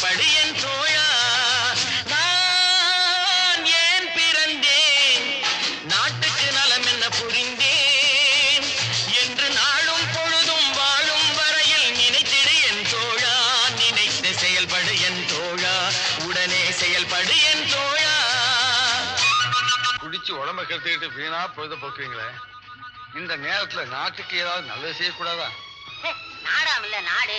என் தோழா நான் ஏன் பிறந்தேன்? நாட்டுக்கு நலம் என்ன புரிந்தேன்? என்று நாளும் பொழுதும் வாழும் வரையில் நினைத்திடு என் தோழா நினைத்து செயல்படு என் தோழா உடனே செயல்படு என் தோழா. குடிச்சு உடம்ப கெடுத்துக்கிட்டு வீணா பொழுத போக்குவீங்களே இந்த நேரத்துல நாட்டுக்கு ஏதாவது நல்லது செய்யக்கூடாதா? நாடாம் இல்ல நாடு.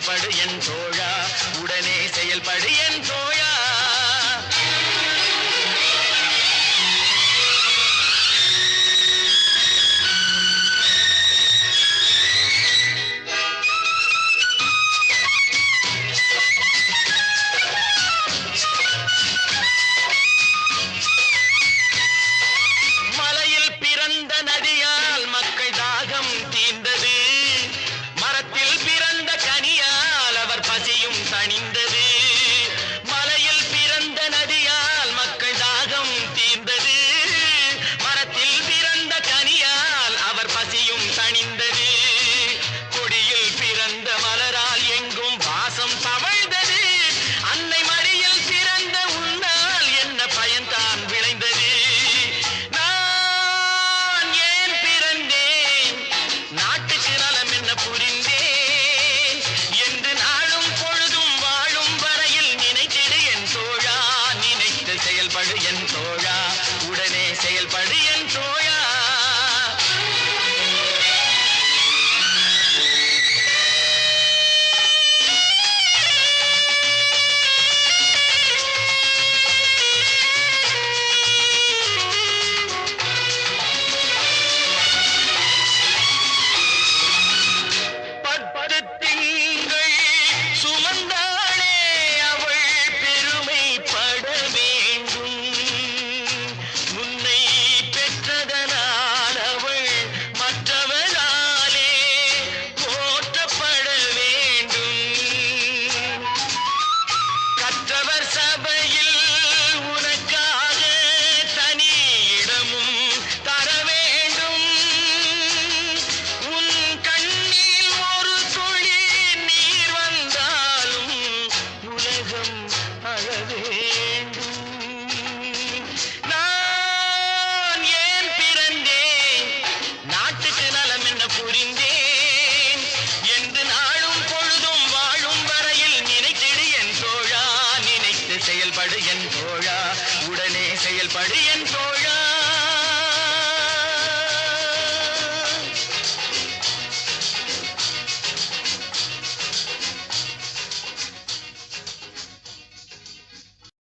செயல்படு என் தோழா. உடனே செயல்படு என் தோழா. மலையில் பிறந்த நதியா உடனே செயல்படு என் தோழா.